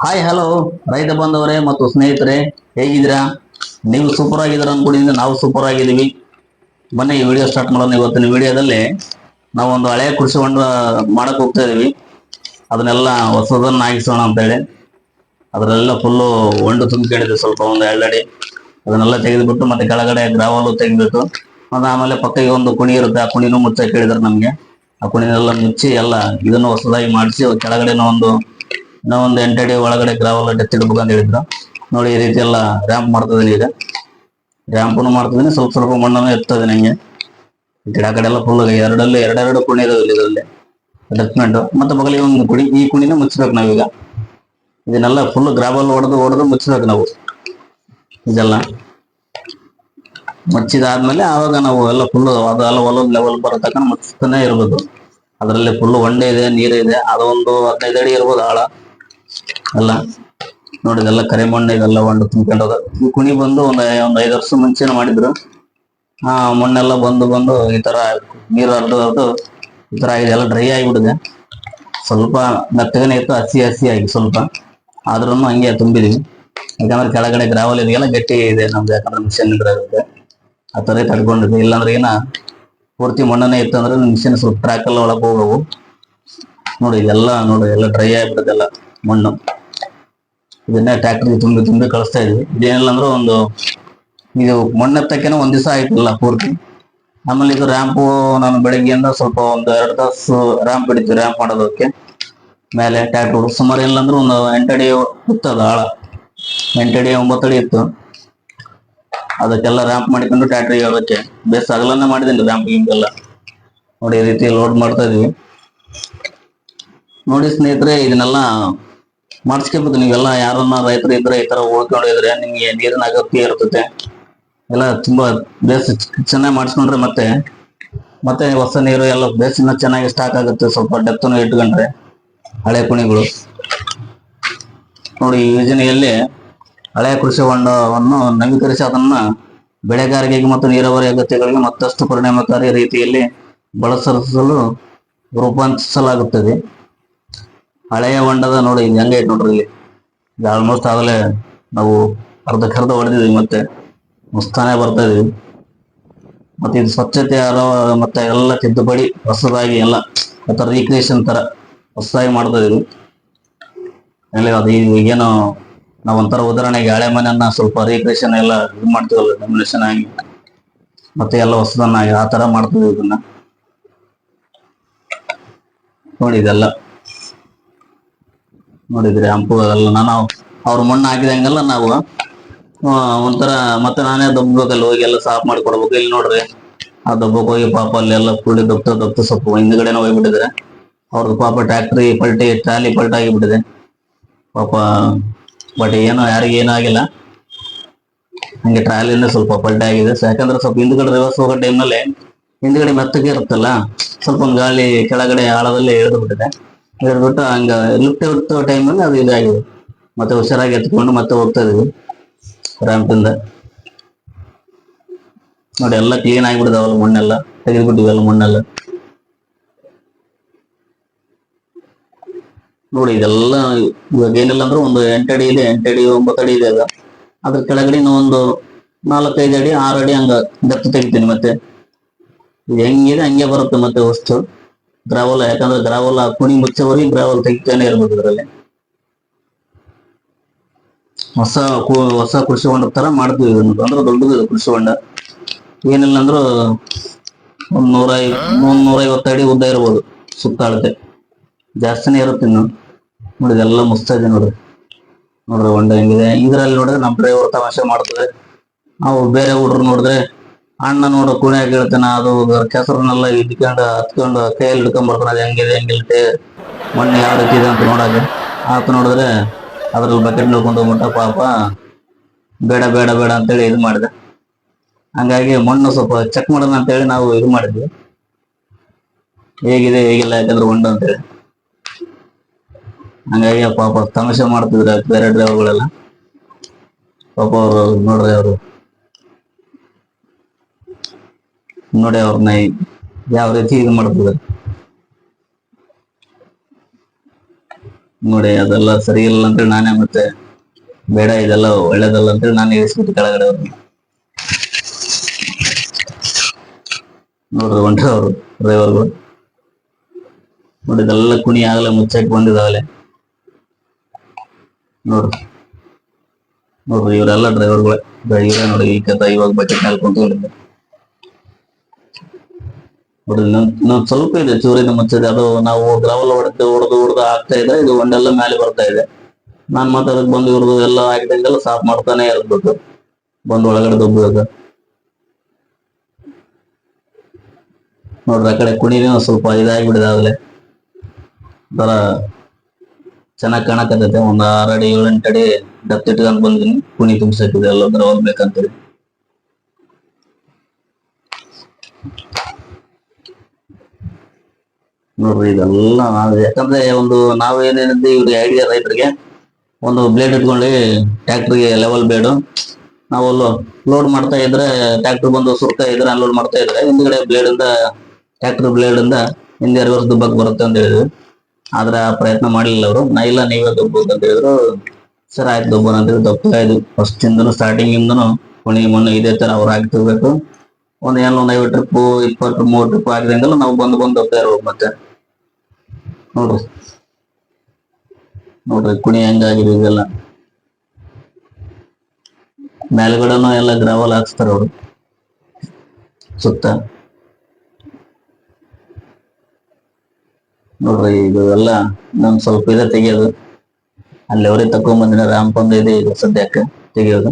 Hi hello ರೈತ ಬಂದವರೇ ಮತ್ತು ಸ್ನೇಹಿತರೆ, ಹೇಗಿದ್ದೀರಾ? ನೀವು ಸೂಪರ್ ಆಗಿದ್ದೀರಾ ಅನ್ಕೊಂಡಿದ್ರೆ ನಾವು ಸೂಪರ್ ಆಗಿದ್ದೀವಿ. ಬನ್ನಿ, ಈ ವಿಡಿಯೋ ಸ್ಟಾರ್ಟ್ ಮಾಡೋಣ ಇವತ್ತಿನ ವಿಡಿಯೋದಲ್ಲಿ ನಾವು ಒಂದು ಹಳೆಯ ಕೃಷಿ ಹೊಂಡ ಮಾಡಕ್ ಹೋಗ್ತಾ ಇದೀವಿ. ಅದನ್ನೆಲ್ಲ ಹೊಸದನ್ನ ಆಗಿಸೋಣ ಅಂತ ಹೇಳಿ ಅದರೆಲ್ಲ ಫುಲ್ಲು ಹೊಂಡು ತುಂಬಿಕೊಂಡಿದೆ ಸ್ವಲ್ಪ ಒಂದು ಎರಡಡಿ. ಅದನ್ನೆಲ್ಲ ತೆಗೆದುಬಿಟ್ಟು ಮತ್ತೆ ಕೆಳಗಡೆ ಗ್ರಾವಲು ತೆಗೆದ್ಬಿಟ್ಟು ಮತ್ತೆ ಆಮೇಲೆ ಪಕ್ಕಕ್ಕೆ ಒಂದು ಕುಣಿ ಇರುತ್ತೆ. ಆ ಕುಣಿನೂ ಮುಚ್ಚಕ್ಕೆ ಹೇಳಿದ್ರು ನಮ್ಗೆ. ಆ ಕುಣಿನೆಲ್ಲ ಮುಚ್ಚಿ ಎಲ್ಲ ಇದನ್ನು ಹೊಸದಾಗಿ ಮಾಡಿಸಿ ಕೆಳಗಡೆನ ಒಂದು ಇನ್ನೂ ಒಂದು ಎಂಟಡಿ ಒಳಗಡೆ ಗ್ರಾವಲ್ ಡೆತ್ ಇಡ್ಬೇಕು ಅಂತ ಹೇಳಿದ್ರು. ನೋಡಿ ಈ ರೀತಿ ಎಲ್ಲ ರ್ಯಾಂಪ್ ಮಾಡ್ತಿದ್ದೀನಿ ಈಗ. ರ್ಯಾಂಪನ್ನು ಮಾಡ್ತಿದ್ದೀನಿ ಸ್ವಲ್ಪ ಸ್ವಲ್ಪ ಮಣ್ಣನ್ನು ಎತ್ತದೆ ನಂಗೆ ಗಿಡ ಕಡೆ ಎಲ್ಲ ಫುಲ್ ಎರಡಲ್ಲಿ ಎರಡೆರಡು ಕುಣಿ ಇದಾವೆ ಇದರಲ್ಲಿ. ಅಟ್ಯಾಚ್ಮೆಂಟ್ ಮತ್ತೆ ಬಗಲಿಗೆ ಒಂದು ಕುಣಿ ಈ ಕುಣಿನ ಮುಚ್ಚಬೇಕು ನಾವೀಗ. ಇದನ್ನೆಲ್ಲ ಫುಲ್ ಗ್ರಾಬಲ್ ಹೊಡೆದು ಹೊಡೆದು ಮುಚ್ಚಬೇಕು ನಾವು. ಇದೆಲ್ಲ. ಮುಚ್ಚಿದಾದ್ಮೇಲೆ ಆವಾಗ ನಾವು ಎಲ್ಲ ಫುಲ್ ಅದೆಲ್ಲ ಹೊಲದ ಲೆವೆಲ್ ಬರೋ ತನಕ ಮುಚ್ತಾನೆ ಇರ್ಬೇಕು ಅದರಲ್ಲಿ ಫುಲ್ ಹೊಂಡೆ ಇದೆ, ನೀರು ಇದೆ, ಅದೊಂದು ಹದಿನೈದು ಅಡಿ ಇರ್ಬೋದು ಆಳ. ಎಲ್ಲ ನೋಡಿ, ಇದೆಲ್ಲ ಕರೆ ಮಣ್ಣು, ಇದೆಲ್ಲ ಒಂದು ತುಂಬ್ಕೊಂಡದ ಕುಣಿ ಬಂದು ಒಂದ್ ಒಂದ್ ಐದು ವರ್ಷ ಮುಂಚೆನೆ ಮಾಡಿದ್ರು. ಆ, ಮಣ್ಣೆಲ್ಲ ಬಂದು ಬಂದು ಈ ತರ ನೀರು ಹರಿದು ಹರಿದು ಈ ತರ ಇದೆಲ್ಲ ಡ್ರೈ ಆಗಿಬಿಡಿದೆ ಸ್ವಲ್ಪ ಮೆತ್ತಗನೆ ಇತ್ತು, ಹಸಿ ಹಸಿ ಆಗಿ ಸ್ವಲ್ಪ. ಆದ್ರೂ ಹಂಗೆ ತುಂಬಿದೀವಿ. ಯಾಕಂದ್ರೆ ಕೆಳಗಡೆ ಗ್ರಾವಲ್ ಇದೆಯಲ್ಲ, ಗಟ್ಟಿ ಇದೆ ನಮ್ದು, ಯಾಕಂದ್ರೆ ಮಿಷನ್ ಇರುತ್ತೆ ಆ ತರ ತಡ್ಕೊಂಡಿದೆ ಇಲ್ಲಾಂದ್ರೆ ಏನ, ಪೂರ್ತಿ ಮಣ್ಣನೇ ಇತ್ತು ಅಂದ್ರೆ ಮಿಷನ್ ಸ್ವಲ್ಪ ಟ್ರ್ಯಾಕ್ ಎಲ್ಲ ಒಳಗೆ ಹೋಗವು ನೋಡಿ, ಇದೆಲ್ಲ, ನೋಡಿ, ಎಲ್ಲ ಡ್ರೈ ಆಗಿಬಿಡುದೆಲ್ಲ ಮಣ್ಣು. ಇದನ್ನ ಟ್ರ್ಯಾಕ್ಟರ್ಗೆ ತುಂಬಿ ತುಂಬಿ ಕಳಿಸ್ತಾ ಇದ್ವಿ. ಇದೇನಿಲ್ಲ ಅಂದ್ರೆ ಒಂದು ಇದು ಮಣ್ಣು ಎತ್ತಕ್ಕೇನೆ ಒಂದ್ ದಿವಸ ಆಯ್ತಿಲ್ಲ ಪೂರ್ತಿ. ಆಮೇಲೆ ಇದು ರ್ಯಾಂಪು ನಾನು ಬೆಳಿಗ್ಗೆಯಿಂದ ಸ್ವಲ್ಪ ಒಂದು ಎರಡು ತಾಸು ರ್ಯಾಂಪ್ ಹಿಡಿತು ರ್ಯಾಂಪ್ ಮಾಡೋದಕ್ಕೆ. ಮೇಲೆ ಟ್ಯಾಕ್ಟರ್ ಸುಮಾರು ಏನಿಲ್ಲ ಅಂದ್ರೆ ಒಂದು ಎಂಟಡಿ ಇತ್ತು ಅದು ಆಳ. ಎಂಟಡಿ ಒಂಬತ್ತಡಿ ಇತ್ತು. ಅದಕ್ಕೆಲ್ಲ ರ್ಯಾಂಪ್ ಮಾಡಿಕೊಂಡು ಟ್ರ್ಯಾಕ್ಟರ್ ಹೋಗಕ್ಕೆ ಬೇಸ್ ಅಗಲನ್ನ ಮಾಡಿದ್ದೀನಿ ರ್ಯಾಂಪ್ ಗಿಂಪೆಲ್ಲ ನೋಡಿ ಈ ರೀತಿ ಲೋಡ್ ಮಾಡ್ತಾ ಇದೀವಿ. ನೋಡಿ ಸ್ನೇಹಿತರೆ, ಇದನ್ನೆಲ್ಲ ಮಾಡಿಸ್ಕೋಬೇಕು ನೀವೆಲ್ಲ ಯಾರನ್ನ ರೈತರು ಇದ್ರೆ ಈ ತರ ಉಳ್ಕೊಂಡಿದ್ರೆ ನಿಮ್ಗೆ ನೀರಿನ ಅಗತ್ಯ ಇರ್ತದೆ. ಎಲ್ಲ ತುಂಬಾ ಬೇಸ್ ಚೆನ್ನಾಗಿ ಮಾಡಿಸ್ಕೊಂಡ್ರೆ ಮತ್ತೆ ಮತ್ತೆ ಹೊಸ ನೀರು ಎಲ್ಲ ಬೇಸಿನ ಚೆನ್ನಾಗಿ ಸ್ಟಾಕ್ ಆಗುತ್ತೆ. ಸ್ವಲ್ಪ ಡೆಪ್ತನು ಇಟ್ಕೊಂಡ್ರೆ ಹಳೆ ಕುಣಿಗಳು. ನೋಡಿ, ಈ ಯೋಜನೆಯಲ್ಲಿ ಹಳೆಯ ಕೃಷಿ ಹೊಂಡವನ್ನು ನವೀಕರಿಸಿ ಅದನ್ನ ಬೆಳೆಗಾರಿಕೆಗೆ ಮತ್ತು ನೀರಾವರಿ ಅಗತ್ಯಗಳಿಗೆ ಮತ್ತಷ್ಟು ಪರಿಣಾಮಕಾರಿ ರೀತಿಯಲ್ಲಿ ಬಳಸಲು ರೂಪಾಂತರಿಸಲಾಗುತ್ತದೆ. ಹಳೆಯ ಹೊಂಡದ ನೋಡಿ ಇದು ಐತ್ ನೋಡ್ರಿ ಇಲ್ಲಿ. ಇದು ಆಲ್ಮೋಸ್ಟ್ ಆಗಲೇ ನಾವು ಅರ್ಧಕ್ಕರ್ಧ ಹೊಡೆದಿದ್ವಿ ಮತ್ತೆ. ಮುಸ್ತಾನೆ ಬರ್ತಾ ಇದೀವಿ. ಮತ್ತೆ ಇದು ಸ್ವಚ್ಛತೆ ಆರೋ, ಮತ್ತೆ ಎಲ್ಲ ತಿದ್ದುಪಡಿ ಹೊಸದಾಗಿ ಎಲ್ಲ ಆತರ ರೀಕ್ರಿಯೇಷನ್ ತರ ಹೊಸದಾಗಿ ಮಾಡ್ತಾ ಇದೀವಿ. ಆಮೇಲೆ ಅದು ಈಗೇನು ನಾವು ಒಂಥರ ಉದಾಹರಣೆಗೆ ಹಳೆ ಮನೆಯನ್ನ ಸ್ವಲ್ಪ ರೀಕ್ರಿಯೇಷನ್ ಎಲ್ಲ ಇದು ಮಾಡ್ತೀವಲ್ಲ ಡೆಮಿನೇಷನ್ ಆಗಿ. ಮತ್ತೆ ಎಲ್ಲ ಹೊಸದನ್ನಾಗಿ ಆ ತರ ಮಾಡ್ತೀವಿ ಇದನ್ನ. ನೋಡಿ ಇದೆಲ್ಲ. ನೋಡಿದ್ರಿ ಹಂಪು ಅದೆಲ್ಲ ನಾನು ಅವ್ರ ಮಣ್ಣು ಹಾಕಿದಂಗೆಲ್ಲ ನಾವು ಒಂಥರ ಮತ್ತೆ ನಾನೇ ದಬ್ಬಬೇಕಲ್ಲಿ ಹೋಗಿ ಎಲ್ಲ ಸಾಫ್ ಮಾಡಿ ಕೊಡ್ಬೇಕು ಇಲ್ಲಿ ನೋಡ್ರಿ, ಆ ದಬ್ಬಕ್ಕೆ ಹೋಗಿ ಪಾಪ ಅಲ್ಲೆಲ್ಲ ಫುಲ್ ದಪ್ಪ ದಪ್ಪ ಸ್ವಲ್ಪ ಹಿಂದ್ಗಡೆನೆ ಹೋಗ್ಬಿಟ್ಟಿದ್ರೆ ಅವ್ರದ್ದು ಪಾಪ ಟ್ಯಾಕ್ಟ್ರಿ ಪಲ್ಟಿ, ಟ್ರಾಲಿ ಪಲ್ಟಾಗಿಬಿಟ್ಟಿದೆ. ಪಾಪ ಬಟ್ ಏನೋ ಯಾರಿಗೆ ಏನೂ ಆಗಿಲ್ಲ. ಹಂಗೆ ಟ್ರಾಲಿನೇ ಸ್ವಲ್ಪ ಪಲ್ಟಿ ಆಗಿದೆ ಯಾಕಂದ್ರೆ ಸ್ವಲ್ಪ ಹಿಂದ್ಗಡೆ ರಿವರ್ಸ್ ಹೋಗೋ ಟೈಮ್ನಲ್ಲಿ ಹಿಂದ್ಗಡೆ ಮೆತ್ತಗೆ ಇರುತ್ತಲ್ಲ, ಸ್ವಲ್ಪ ಗಾಳಿ ಕೆಳಗಡೆ ಆಳದಲ್ಲಿ ಇಳಿದು ಬಿಟ್ಟಿದೆ. ಇಳಿದ್ಬಿಟ್ಟು ಹಂಗ ಲಿಫ್ಟ್ ಇರ್ತೋ ಟೈಮಲ್ಲಿ ಅದು ಇದಾಗಿದೆ. ಮತ್ತೆ ಹುಷಾರಾಗಿ ಎತ್ಕೊಂಡು ಮತ್ತೆ ಹೋಗ್ತಾ ಇದೀವಿ. ರ್ಯಾಂಪಿಂದ ನೋಡಿ, ಎಲ್ಲ ಕ್ಲೀನ್ ಆಗಿಬಿಡ್ದಾವಲ್ಲ ಮಣ್ಣೆಲ್ಲ. ತೆಗೆದ್ಬಿಟ್ಟಿವಲ್ಲ ಮಣ್ಣೆಲ್ಲ. ನೋಡಿ, ಇದೆಲ್ಲ ಇವಾಗ ಏನಿಲ್ಲ ಅಂದ್ರೆ ಒಂದು ಎಂಟಡಿ ಇದೆ ಎಂಟಡಿ ಅಡಿ ಇದೆ ಅದು ಅದ್ರ ಕೆಳಗಡೆ ಒಂದು ನಾಲ್ಕೈದು ಅಡಿ, ಆರು ಅಡಿ ಹಂಗ ದಪ್ಪ ತೆಗಿತೀನಿ ಮತ್ತೆ. ಹೆಂಗಿದೆ, ಹಂಗೆ ಬರುತ್ತೆ ಮತ್ತೆ ವಸ್ತು. ಗ್ರಾವಲ್ ಯಾಕಂದ್ರೆ ಗ್ರಾವಲ್ ಕುಣಿ ಮುಚ್ಚವರಿಗೆ ಗ್ರಾವಲ್ ತೆಗಿತಾನೆ ಇರ್ಬೇಕು ಇದರಲ್ಲಿ. ಹೊಸ ಹೊಸ ಕೃಷಿ ಹೊಂಡ ತರ ಮಾಡ್ತೀವಿ ಇದನ್ನ. ಅಂದ್ರೆ ದೊಡ್ಡದು ಕೃಷಿ ಹೊಂಡ. ಏನಿಲ್ಲ ಅಂದ್ರು ಒಂದ್ ನೂರ ಒಂದ್ ನೂರ ಐವತ್ತು ಅಡಿ ಉದ್ದ ಇರ್ಬೋದು ಸುತ್ತ ಅಳತೆ ಜಾಸ್ತಿನೇ ಇರುತ್ತೆ ಇನ್ನು. ನೋಡಿದ ಎಲ್ಲ ಮುಸ್ತಾ ಇದೆ ನೋಡ್ರಿ. ನೋಡ್ರಿ ಹೊಂಡ ಹೆಂಗಿದೆ. ಇದ್ರಲ್ಲಿ ನೋಡಿದ್ರೆ ನಮ್ ಡ್ರೈವರ್ ತಮಾಷೆ ಮಾಡ್ತದೆ. ನಾವು ಬೇರೆ ಹುಡ್ರು ನೋಡಿದ್ರೆ ಅಣ್ಣ ನೋಡ ಕುಣಿ ಹೇಳ್ತಾನ ಅದು ಕೆಸರನ್ನೆಲ್ಲ ಇಟ್ಕೊಂಡ ಹತ್ಕೊಂಡು ಕೈಯಲ್ಲಿ ಹಿಡ್ಕೊಂಡ್ ಬರ್ತಾನೆ, ಅದು ಹೆಂಗಿದೆ, ಹೆಂಗಿಲ್ತೆ ಮಣ್ಣು ಯಾವ ರೀತಿ ಇದೆ ಅಂತ ನೋಡಾಗ ಆತ ನೋಡಿದ್ರೆ ಅದ್ರಲ್ಲಿ ಬಕೆಟ್ ನೋಡ್ಕೊಂಡು ಹೋಗ್ಬಿಟ್ಟ, ಪಾಪ, ಬೇಡ ಬೇಡ ಬೇಡ ಅಂತೇಳಿ ಇದು ಮಾಡಿದೆ. ಹಂಗಾಗಿ ಮಣ್ಣು ಸ್ವಲ್ಪ ಚೆಕ್ ಮಾಡೋಣ ಅಂತೇಳಿ ನಾವು ಇದು ಮಾಡಿದ್ವಿ. ಹೇಗಿದೆ, ಹೇಗಿಲ್ಲ, ಯಾಕಂದ್ರೆ ಅಂತ ಅಂತೇಳಿ. ಹಂಗಾಗಿ ಪಾಪ ತಮಾಷೆ ಮಾಡ್ತಿದ್ರು, ಬೇರೆ ಡ್ರೈವರ್ಗಳೆಲ್ಲ ಪಾಪ ಅವರು ನೋಡ್ರಿ ಅವರು. ನೋಡಿ ಅವ್ರನ್ನ ಯಾವ ರೀತಿ ಇದು ಮಾಡ್ಬೋದು. ನೋಡಿ, ಅದೆಲ್ಲ ಸರಿ ಇಲ್ಲ ಅಂತೇಳಿ ನಾನೇ ಮತ್ತೆ ಬೇಡ, ಇದೆಲ್ಲ ಒಳ್ಳೇದಲ್ಲ ಅಂದ್ರೆ ನಾನು ಇಳಿಸ್ಬಿಟ್ಟು ಕೆಳಗಡೆ ಅವ್ರನ್ನ ನೋಡ್ರಿ ಹೊಂಟ್ರಿ ಅವರು ಡ್ರೈವರ್ಗಳು ನೋಡಿ, ಇದೆಲ್ಲ ಕುಣಿ ಆಗಲೇ ಮುಚ್ಚಕ್ ಬಂದಿದಾಗಲೇ. ನೋಡ್ರಿ. ನೋಡ್ರಿ, ಇವರೆಲ್ಲ ಡ್ರೈವರ್ಗಳೇ ಇವರೇ ನೋಡಿ, ಈ ಕಥ ಇವಾಗ ಬಕೆಟ್ ಮೇಲೆ ಕುಂತ್ಕೊಂಡಿದ್ದೆ ಇನ್ನೊಂದ್ ಇನ್ನೊಂದ್ ಸ್ವಲ್ಪ ಇದೆ ಚೂರಿನ ಮುಚ್ಚಿದೆ. ಅದು ನಾವು ಗ್ರಾವಲ್ ಹೊಡೆದು ಹೊಡೆದು ಹೊಡೆದು ಆಗ್ತಾ ಇದೆ. ಇದು ಒಂದೆಲ್ಲ ಮೇಲೆ ಬರ್ತಾ ಇದೆ. ನಾನ್ ಮಾತಾಡಕ್ ಬಂದು ಇವ್ರದ್ದು ಎಲ್ಲ ಆಗಿದಂಗೆಲ್ಲ ಸಾಫ್ ಮಾಡ್ತಾನೆ ಇರ್ಬೇಕು. ಬಂದು ಒಳಗಡೆ ದೊಬ್ಬಬೇಕು ನೋಡ್ರಿ, ಆ ಕಡೆ ಕುಣಿನೂ ಸ್ವಲ್ಪ ಇದಾಗಿಬಿಡಿದೆ ಆಗ್ಲೇ ಒಂಥರ ಚೆನ್ನಾಗ್ ಕಾಣಕತ್ತೈತೆ. ಒಂದ್ ಆರಡಿ ಅಡಿ ಎಂಟು ಅಡಿ ದಪ್ಪ ಇಟ್ಕೊಂಡ್ ಬಂದಿನಿ ಕುಣಿ ತುಂಬಿಸಕ್ಕಿದೆ ಎಲ್ಲ ಬೇಕಂತೇಳಿ. ನೋಡ್ರಿ ಇದೆಲ್ಲ ಯಾಕಂದ್ರೆ ಒಂದು ನಾವೇನೇನಂದ್ರೆ ಇವ್ರಿಗೆ ಐಡಿಯಾ ರೈತರಿಗೆ, ಒಂದು ಬ್ಲೇಡ್ ಇಟ್ಕೊಳ್ಳಿ ಟ್ಯಾಕ್ಟ್ರಿಗೆ ಲೆವೆಲ್ ಬ್ಲೇಡ್ ನಾವು ಲೋಡ್ ಮಾಡ್ತಾ ಇದ್ರೆ ಟ್ಯಾಕ್ಟರ್ ಬಂದು ಸುರ್ತಾ ಇದ್ರೆ ಅನ್ಲೋಡ್ ಮಾಡ್ತಾ ಇದ್ರೆ ಹಿಂದ್ಗಡೆ ಬ್ಲೇಡ್ ಇಂದ ಟ್ಯಾಕ್ಟರ್ ಬ್ಲೇಡ್ ಇಂದ ಹಿಂದೆ ರಿವರ್ಸ್ ದುಬ್ಬಕ್ ಬರುತ್ತೆ ಅಂತ ಹೇಳಿದ್ರು ಆದ್ರೆ ಆ ಪ್ರಯತ್ನ ಮಾಡಲಿಲ್ಲ ಅವರು. ನಾ ಇಲ್ಲ ನೀವೇ ದೊಬ್ಬೋದು ಅಂತ ಹೇಳಿದ್ರು. ಸರ್ ಆಯ್ತು ದೊಬ್ಬೋಣ ಅಂತ ಹೇಳಿ ದಪ್ಪ ಇದ್ವಿ. ಫಸ್ಟ್ ಇಂದನು ಸ್ಟಾರ್ಟಿಂಗ್ ಇಂದನು ಕೊನೆ ಮೊನ್ನೆ ಇದೇ ತರ ಅವ್ರು ಆಗ್ತಿರ್ಬೇಕು ಒಂದ್ ಏನೋ ಒಂದ್ ಐವತ್ತು ಟ್ರಿಪ್ ಇಪ್ಪತ್ತು ಮೂವತ್ತು ಟ್ರಿಪ್ ಹಾಕಿದಂಗೆಲ್ಲ ನಾವು ಬಂದು ಬಂದು ಹೋಗ್ತಾ ಇರ್ಬೇಕು ಮತ್ತೆ. ನೋಡ್ರಿ. ನೋಡ್ರಿ, ಕುಣಿ ಹೆಂಗಾಗಿದೆ ಇದೆಲ್ಲ. ಮೇಲ್ಗಡೆನೂ ಎಲ್ಲ ಗ್ರಾವಲ್ ಹಾಕ್ಸ್ತಾರ ಅವರು. ಸುತ್ತ. ನೋಡ್ರಿ, ಇದು ಎಲ್ಲ ನಮ್ ಸ್ವಲ್ಪ ಇದೆ ತೆಗಿಯೋದು. ಅಲ್ಲಿ ಅವರೇ ತಕೊಂಡ್ ಬಂದಿನ ರಾಮಕೊಂದ ಇದೆ ಈಗ ಸದ್ಯಕ್ಕೆ ತೆಗಿಯೋದು.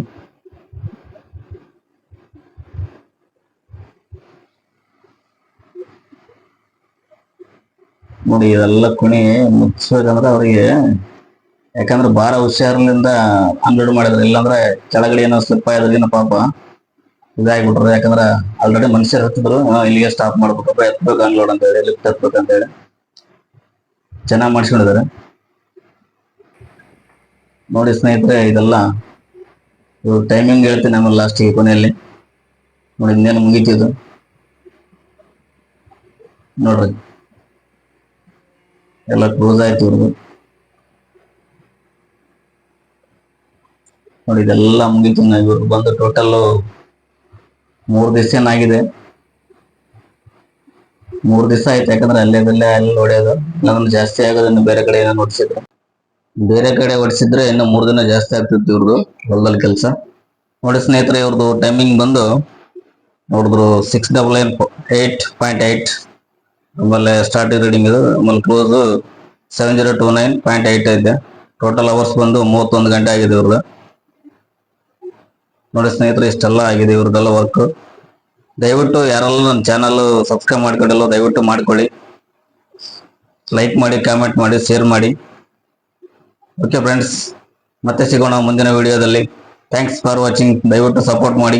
ನೋಡಿ, ಇದೆಲ್ಲ ಕುಣಿ ಮುಚ್ಬೇಕಂದ್ರೆ ಅವ್ರಿಗೆ, ಯಾಕಂದ್ರೆ ಬಾರ ಹುಷಾರ್ಲಿಂದ ಅನ್ಲೋಡ್ ಮಾಡಿದ್ರೆ. ಇಲ್ಲಾಂದ್ರೆ ಕೆಳಗಡೆ ಏನೋ ಸ್ಲಿಪ್ ಆಯ್ದ್ರಿನ ಪಾಪ ಇದಾಗ್ಬಿಟ್ರು. ಯಾಕಂದ್ರೆ ಆಲ್ರೆಡಿ ಮನುಷ್ಯರು ಹತ್ತಿದ್ರು ಇಲ್ಲಿಗೆ ಸ್ಟಾಪ್ ಮಾಡ್ಬೇಕಪ್ಪ ಎತ್ಬೇಕು ಅನ್ಲೋಡ್ ಅಂತ ಹೇಳಿ ಲಿಫ್ಟ್ ಎತ್ಬೇಕು ಅಂತ ಹೇಳಿ. ಚೆನ್ನಾಗಿ ಮಾಡಿಸ್ಕೊಂಡಿದ್ದಾರೆ. ನೋಡಿ ಸ್ನೇಹಿತರೆ, ಇದೆಲ್ಲ ಟೈಮಿಂಗ್ ಹೇಳ್ತೀನಿ ಆಮೇಲೆ ಲಾಸ್ಟಿಗೆ ಕೊನೆಯಲ್ಲಿ. ನೋಡಿ, ಇನ್ನೇನು ಮುಗೀತಿದ್ದು. ನೋಡ್ರಿ. ಎಲ್ಲ ಕ್ಲೋಸ್ ಆಯ್ತು ಇವ್ರದ್ದು ನೋಡಿ, ಇದೆಲ್ಲ ಮುಗಿತು ಇವ್ರು ಬಂದು ಟೋಟಲ್ ಮೂರ್ ದಿವಸ ಏನಾಗಿದೆ? ಮೂರ್ ದಿವಸ ಆಯ್ತು, ಯಾಕಂದ್ರೆ ಅಲ್ಲೇ ಅಲ್ಲೇ ಅಲ್ಲಿ ಹೊಡೆಯೋದು. ಇಲ್ಲಾಂದ್ರೆ ಜಾಸ್ತಿ ಆಗೋದನ್ನು ಬೇರೆ ಕಡೆ ಏನೋ ನೋಡ್ಸಿದ್ರೆ ಬೇರೆ ಕಡೆ ಹೊಡಿಸಿದ್ರೆ ಇನ್ನು ಮೂರ್ ದಿನ ಜಾಸ್ತಿ ಆಗ್ತಿತ್ತು ಇವ್ರದ್ದು ಹೊಲದಲ್ಲಿ ಕೆಲಸ. ನೋಡಿ ಸ್ನೇಹಿತರೆ ಇವ್ರದ್ದು ಟೈಮಿಂಗ್ ಬಂದು ನೋಡಿದ್ರು ಸಿಕ್ಸ್ ಡಬಲ್ ಏನ್ ಏಟ್ ಪಾಯಿಂಟ್ ಏಟ್ ಆಮೇಲೆ ಸ್ಟಾರ್ಟಿಂಗ್ ರೀಡಿಂಗ್ ಇದು, ಆಮೇಲೆ close seven zero two nine point eight ಇದೆ ಟೋಟಲ್ ಅವರ್ಸ್ ಬಂದು ಮೂವತ್ತೊಂದು ಗಂಟೆ ಆಗಿದೆ ಇವ್ರದ್ದು. ನೋಡಿ ಸ್ನೇಹಿತರೆ, ಇಷ್ಟೆಲ್ಲ ಆಗಿದೆ ಇವ್ರದ್ದೆಲ್ಲ ವರ್ಕ್ ದಯವಿಟ್ಟು ಯಾರೆಲ್ಲ ನನ್ನ ಚಾನಲ್ ಸಬ್ಸ್ಕ್ರೈಬ್ ಮಾಡ್ಕೊಂಡಿಲ್ಲ ದಯವಿಟ್ಟು ಮಾಡ್ಕೊಳ್ಳಿ. ಲೈಕ್ ಮಾಡಿ ಕಾಮೆಂಟ್ ಮಾಡಿ ಶೇರ್ ಮಾಡಿ. ಓಕೆ ಫ್ರೆಂಡ್ಸ್ ಮತ್ತೆ ಸಿಗೋಣ ಮುಂದಿನ ವಿಡಿಯೋದಲ್ಲಿ ಥ್ಯಾಂಕ್ಸ್ ಫಾರ್ ವಾಚಿಂಗ್ ದಯವಿಟ್ಟು ಸಪೋರ್ಟ್ ಮಾಡಿ.